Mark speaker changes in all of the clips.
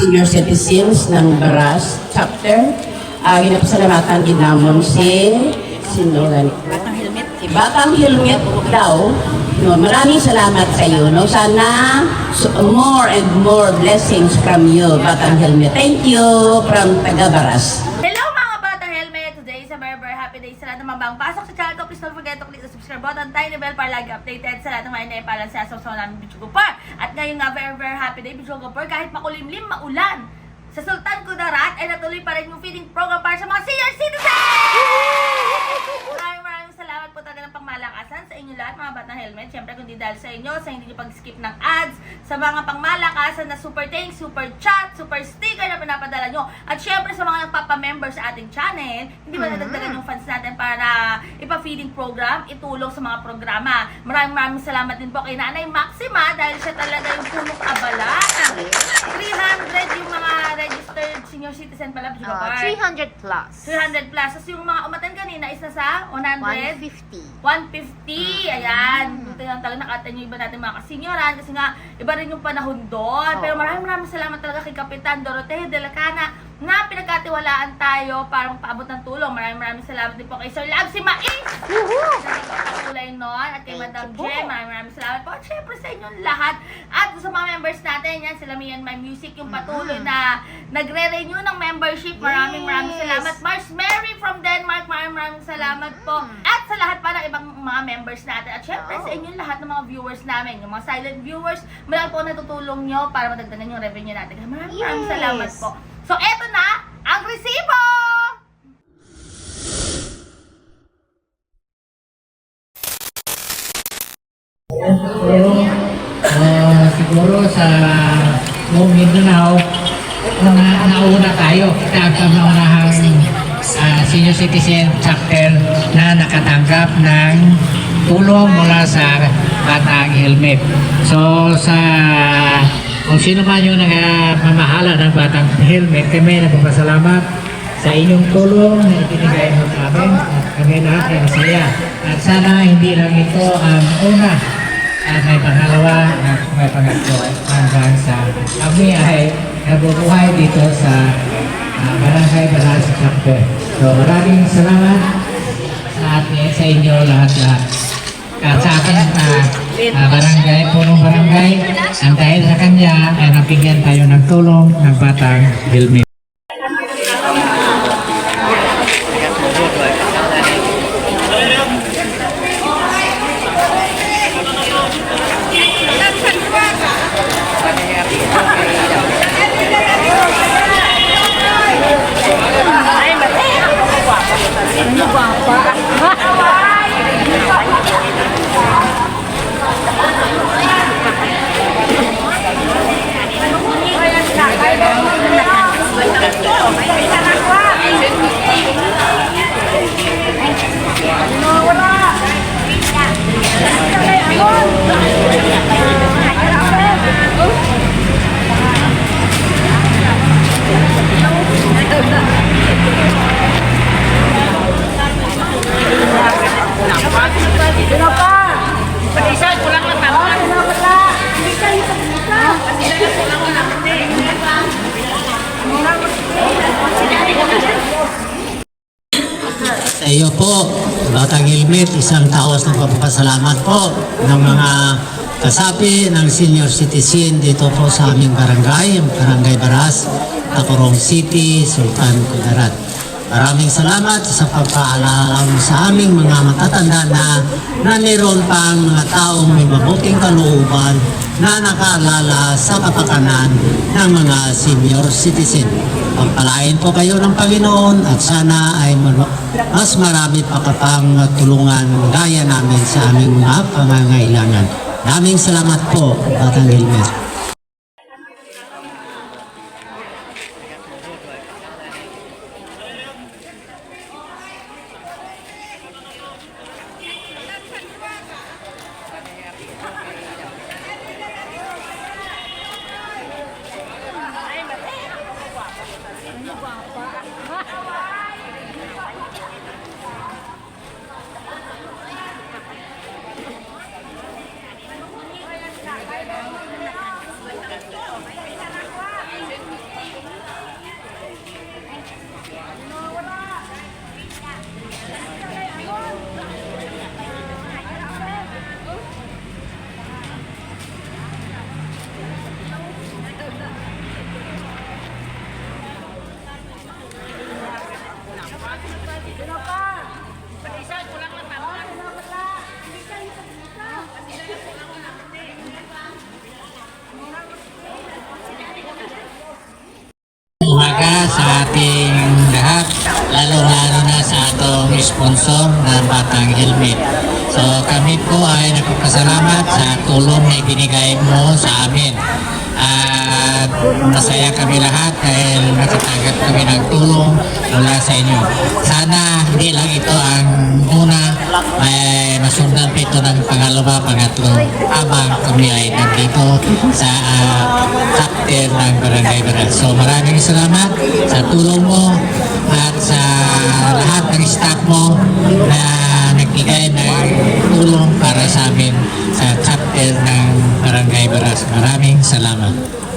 Speaker 1: senior citizens ng Baras chapter. Uh, ginapasalamatan ginamon si Sinulan. Batang Helmet. Si Batang Helmet daw. No, maraming salamat sa iyo. No? Sana so, more and more blessings from you, Batang Helmet. Thank you from Taga Baras.
Speaker 2: Hello mga bata helmet! Today is a very very happy day sa lahat ng mga pasok sa channel. Please don't forget to click the subscribe button, tiny bell para lagi updated sa lahat ng mga inaipalan sa asaw namin Bicho Gopar. At ngayon nga very very happy day Bicho Gopar kahit makulimlim, maulan. Sa Sultan Kudarat ay natuloy pa rin yung feeding program para sa mga senior citizens! Maraming maraming salamat po talaga ng pangmalakasan sa inyo lahat mga batang helmet. Siyempre kundi dahil sa inyo, sa hindi nyo pag-skip ng ads, sa mga pangmalakasan na super thanks, super chat, super sticker na pinapadala nyo. At siyempre sa mga nagpapa-member sa ating channel, hindi ba nadagdagan yung fans ipa-feeding program, itulong sa mga programa. Maraming maraming salamat din po kay Nanay Maxima dahil siya talaga yung punong abala. 300 yung mga registered senior citizen pala, Bijo
Speaker 3: Ah,
Speaker 2: Bar.
Speaker 3: 300 plus.
Speaker 2: 300 plus. Tapos yung mga umatan kanina is nasa 100.
Speaker 3: 150.
Speaker 2: 150, ayan. Buti lang talaga nakatan yung iba natin mga kasinyoran kasi nga iba rin yung panahon doon.
Speaker 3: Oo.
Speaker 2: Pero maraming maraming salamat talaga kay Kapitan Doroteo de la Cana na pinagkatiwalaan tayo para paabot ng tulong. Maraming maraming salamat din po kay Sir Lab si Mais
Speaker 3: Woohoo!
Speaker 2: nagpapakulay noon at kay
Speaker 3: Thank
Speaker 2: Madam
Speaker 3: you po.
Speaker 2: Jem. Maraming maraming salamat po. At syempre sa inyong lahat. At sa mga members natin, yan sila Me and My Music, yung patuloy
Speaker 3: Mhm.
Speaker 2: na nagre-renew ng membership. Maraming maraming
Speaker 3: Yes.
Speaker 2: salamat. Mars Mary from Denmark, maraming maraming salamat po.
Speaker 3: Mhm.
Speaker 2: At sa lahat pa ng ibang mga members natin. At syempre
Speaker 3: Oh.
Speaker 2: sa inyong lahat ng mga viewers namin, yung mga silent viewers, malaki po natutulong nyo para madagdagan yung revenue natin. Kaya maraming maraming
Speaker 3: Yes.
Speaker 2: salamat po. So eto na, ang resibo!
Speaker 4: Ah, siguro sa buong Mindanao, na, nauna tayo. Kita ang kamanahang ah, senior citizen chapter na nakatanggap ng tulong mula sa Batang Helmet. So sa kung sino man yung nagmamahala ng Batang Helmet, kami nagpapasalamat sa inyong tulong na ibinigay mo sa amin at kami lahat ay masaya. At sana hindi lang ito ang una at may pangalawa at may pangatlo hanggang sa kami ay nabubuhay dito sa uh, Barangay Balas Chapter. So maraming salamat sa atin, sa inyo lahat-lahat. At sa akin, uh, uh, barangay, punong barangay, ang dahil sa kanya ay nabigyan tayo ng tulong ng batang Hilmi. Sa iyo po, Batang Helmet, isang taos ng pagpapasalamat po ng mga kasapi ng senior citizen dito po sa aming barangay, ang Barangay Baras, Tacorong City, Sultan Kudarat. Maraming salamat sa pagpaalala mo sa aming mga matatanda na na mayroon pang mga taong may mabuting kalooban na nakaalala sa kapakanan ng mga senior citizen. Pagpalain po kayo ng Panginoon at sana ay mas marami pa kapang tulungan gaya namin sa aming mga pangangailangan. Daming salamat po, Batang Hilmet. Nag-sponsor ng Batang Helmet. So kami po ay nagpapasalamat sa tulong na ibinigay mo sa amin. At masaya kami lahat dahil nakatanggap kami ng tulong mula sa inyo. Sana hindi lang ito ang una, ay masundan pa ito ng pangalawa, pangatlo, habang kami ay nandito sa uh, chapter ng Barangay Baral. So maraming salamat sa tulong mo at sa lahat ng staff mo na nagbigay ng tulong para sa amin sa chapter ng Barangay Baras. Maraming salamat.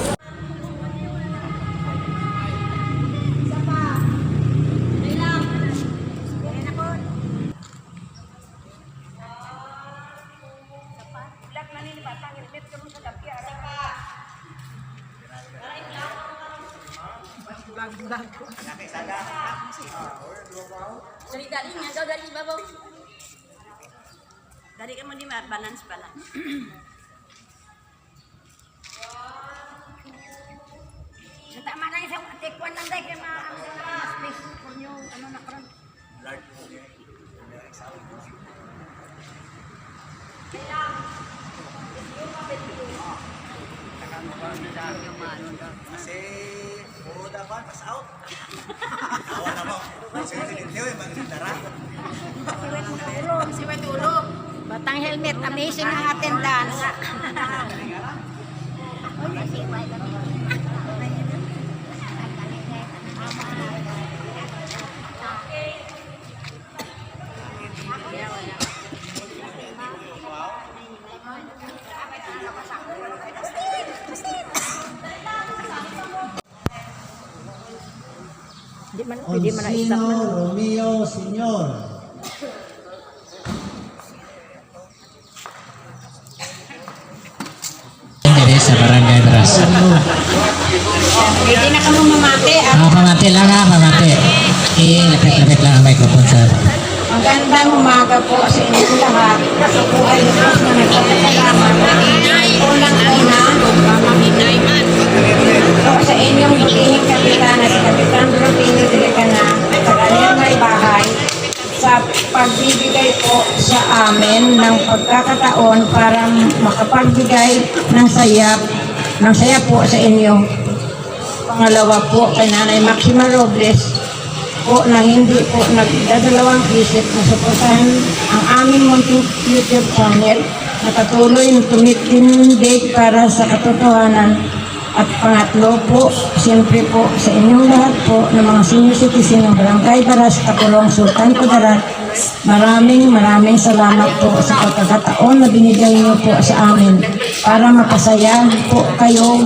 Speaker 2: Dali, dali nga daw, dali, babaw. Dali ka mo di balance pala.
Speaker 3: Tama na isang tikwan lang dahil kaya ma-space for nyo, ano na karon.
Speaker 5: Kasi puro dapat pass out. Awa na mo. Kasi sinitiyo yung magdara.
Speaker 3: Siwet ulo. Batang helmet, amazing ang attendance. Man, pwede man na-stop na.
Speaker 5: Romeo Senior.
Speaker 4: Diri sa Barangay Baras.
Speaker 3: Pwede na kamo mamate. At
Speaker 4: Ah, pamati lang ha, pamati. Eh, lapit-lapit lang ang microphone sir.
Speaker 3: magandang umaga po sa inyo lahat. Ako po ay lubos na nagpapasalamat. Unang-una, po sa inyong butihing kapitan at Kapitan Rufino Delicana amin ng pagkakataon para makapagbigay ng saya ng saya po sa inyo. Pangalawa po kay Nanay Maxima Robles po na hindi po nagdadalawang isip na suportahan ang aming YouTube channel na patuloy na tumitindig para sa katotohanan at pangatlo po, siyempre po sa inyong lahat po ng mga senior citizen ng Barangay Baras, Kapulong, Sultan Kudarat, maraming maraming salamat po sa pagkakataon na binigay niyo po sa amin para mapasaya po kayo.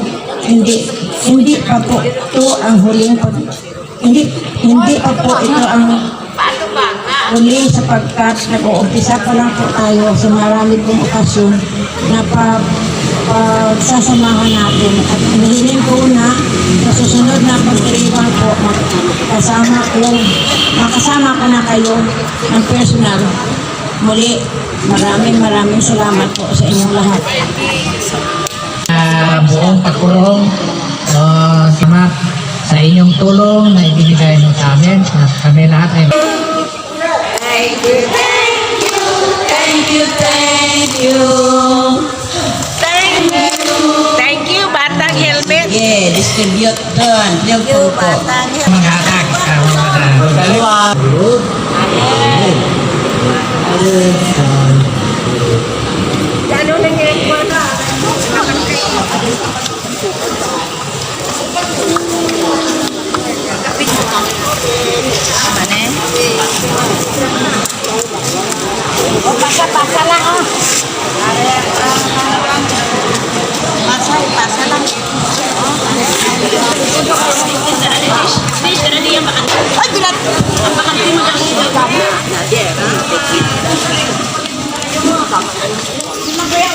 Speaker 3: Hindi hindi pa po ito ang huling pag hindi hindi pa po ito ang huli sapagkat nag-uumpisa pa lang po tayo sa marami pong okasyon. Na pa pagsasamahan natin at hinihiling ko na sa susunod na pagdiriwang po kasama ko makasama ko na kayo ng personal muli maraming maraming salamat po sa inyong lahat
Speaker 4: Ah, buong pagkulong, uh, salamat sa inyong tulong na ibinigay mo sa amin. At kami lahat ay
Speaker 1: Thank you, thank you.
Speaker 3: Thank
Speaker 1: Yeah, distribute doon. Yung po po.
Speaker 4: mga anak sa mga
Speaker 5: Dalawa.
Speaker 3: Ano na niya na? O, pasa-pasa lang, Ay, bilat! Ang pakatili mo dahil
Speaker 1: ito. Nadia, ha?
Speaker 6: Tama ka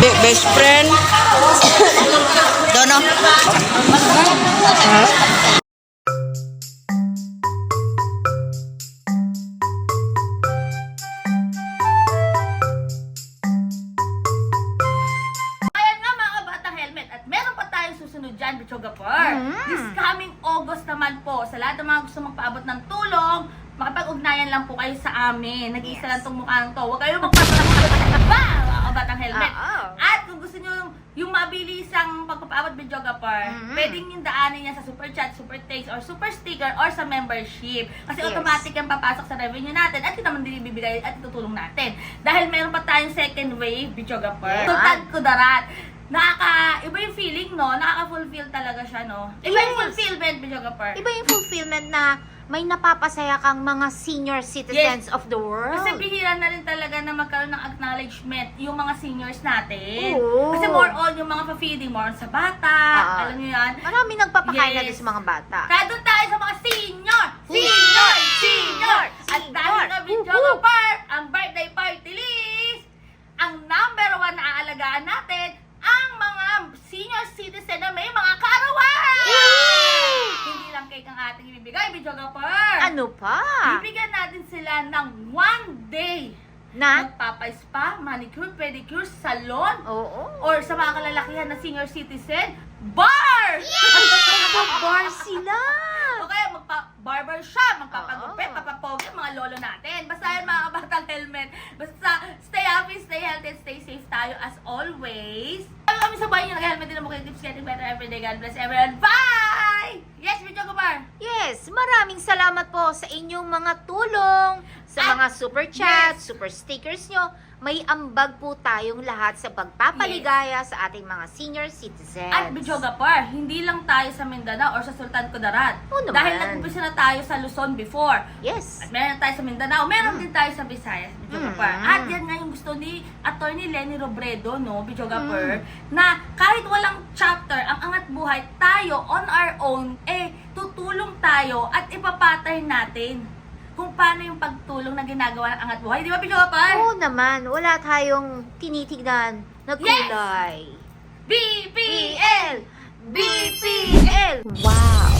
Speaker 6: Be- best friend. Dono.
Speaker 2: Ayan nga mga batang helmet at meron pa tayong susunod dyan, Bichogapur. This coming August naman po, sa lahat ng mga gusto magpaabot ng tulong, makipag-ugnayan lang po kayo sa amin. Nag-iisa lang tong mukhang to. Huwag kayong magpapalakpa, mga batang helmet.
Speaker 6: Oo.
Speaker 2: At kung gusto nyo yung mabilisang pagpapaabot Bichogapur, pwedeng yung daanin niya sa super chat, super text, or super sticker, or sa membership. Kasi
Speaker 6: Yes.
Speaker 2: automatic yung papasok sa revenue natin at yun naman din ibibigay at itutulong natin. Dahil meron pa tayong second wave, Bichogapur.
Speaker 6: Yes.
Speaker 2: Sultan Kudarat. Nakaka, iba yung feeling, no? Nakaka-fulfill talaga siya, no? Iba yung
Speaker 7: Yes.
Speaker 2: fulfillment, Bichogapur.
Speaker 7: Iba yung fulfillment na may napapasaya kang mga senior citizens of the world.
Speaker 2: Kasi bihira na rin talaga na magkaroon ng acknowledgement yung mga seniors natin.
Speaker 7: Oo.
Speaker 2: Kasi more on yung mga pa-feeding, more on sa bata.
Speaker 7: Ah.
Speaker 2: alam niyo yan?
Speaker 7: Marami nagpapakain
Speaker 2: Yes.
Speaker 7: natin sa mga bata.
Speaker 2: Kaya doon tayo sa mga senior! Senior! Senior! At dahil
Speaker 7: Senior!
Speaker 2: nga video
Speaker 7: Woohoo!
Speaker 2: Park, ang birthday party list, ang number one na aalagaan natin, ang mga senior citizen na may mga kaarawan! Hindi lang cake ibibigay, video Park.
Speaker 7: Ano pa?
Speaker 2: Bibigyan natin sila ng one day
Speaker 7: Na?
Speaker 2: magpapa-spa, manicure, pedicure, salon,
Speaker 7: Oo.
Speaker 2: or sa mga kalalakihan na senior citizen, bar!
Speaker 7: Bar sila.
Speaker 2: O kaya magpa-barber shop, magpapagupit, papapogi, mga lolo natin. Basta yan mga kabatang helmet. Basta stay happy, stay healthy, and stay safe tayo as always. Kami kami sa bahay nyo, nag-helmet din ang mukha tips getting better every day. God bless everyone. Bye! Yes, Video Gumar!
Speaker 7: Yes, maraming salamat po sa inyong mga tulong, sa
Speaker 2: At-
Speaker 7: mga super chat,
Speaker 2: yes.
Speaker 7: super stickers nyo. May ambag po tayong lahat sa pagpapaligaya sa ating mga senior citizens.
Speaker 2: At Bichogapar, hindi lang tayo sa Mindanao or sa Sultan Kudarat.
Speaker 7: Oo naman.
Speaker 2: Dahil nag-umpisa na tayo sa Luzon before.
Speaker 7: Yes.
Speaker 2: At meron tayo sa Mindanao, meron din tayo sa Visayas, Bichogapar.
Speaker 7: Mm.
Speaker 2: At yan nga yung gusto ni Attorney Lenny Robredo, no, Bichogapar,
Speaker 7: Mm.
Speaker 2: na kahit walang chapter, ang angat buhay, tayo on our own, eh, tutulong tayo at ipapattern natin kung paano yung pagtulong na ginagawa ng angat buhay. Di ba, Bichogapar?
Speaker 7: Oo naman, wala tayong tinitignan na kulay.
Speaker 2: BPL!
Speaker 7: BPL! Wow!